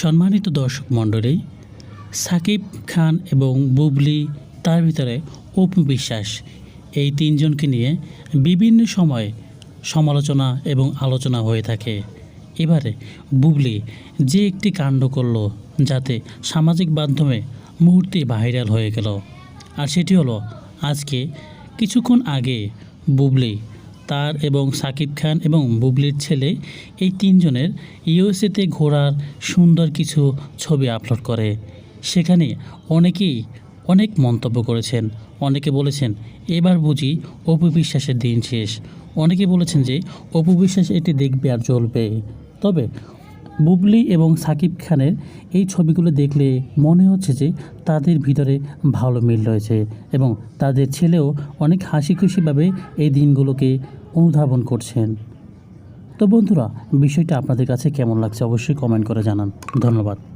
সম্মানিত দর্শক মণ্ডলী, সাকিব খান এবং বুবলি তার ভিতরে অপু বিশ্বাস, এই তিনজনকে নিয়ে বিভিন্ন সময়ে সমালোচনা এবং আলোচনা হয়ে থাকে। এবারে বুবলি যে একটি কাণ্ড করল যাতে সামাজিক মাধ্যমে মুহূর্তে ভাইরাল হয়ে গেল, আর সেটি হলো আজকে কিছুক্ষণ আগে বুবলি তার এবং সাকিব খান এবং বুবলির ছেলে এই তিনজনের ইউএসএতে ঘোরার সুন্দর কিছু ছবি আপলোড করে। সেখানে অনেকেই অনেক মন্তব্য করেছেন। অনেকে বলেছেন, এবার বুঝি অপু বিশ্বাসের দিন শেষ। অনেকে বলেছেন যে, অপু বিশ্বাস এটি দেখবে আর চলবে তবে বুবলি এবং সাকিব খানের এই ছবিগুলো দেখলে মনে হচ্ছে যে তাদের ভিতরে ভালো মিল রয়েছে এবং তাদের ছেলেও অনেক হাসি খুশিভাবে এই দিনগুলোকে অনুধাবন করছেন। তো বন্ধুরা, বিষয়টা আপনাদের কাছে কেমন লাগছে অবশ্যই কমেন্ট করে জানান। ধন্যবাদ।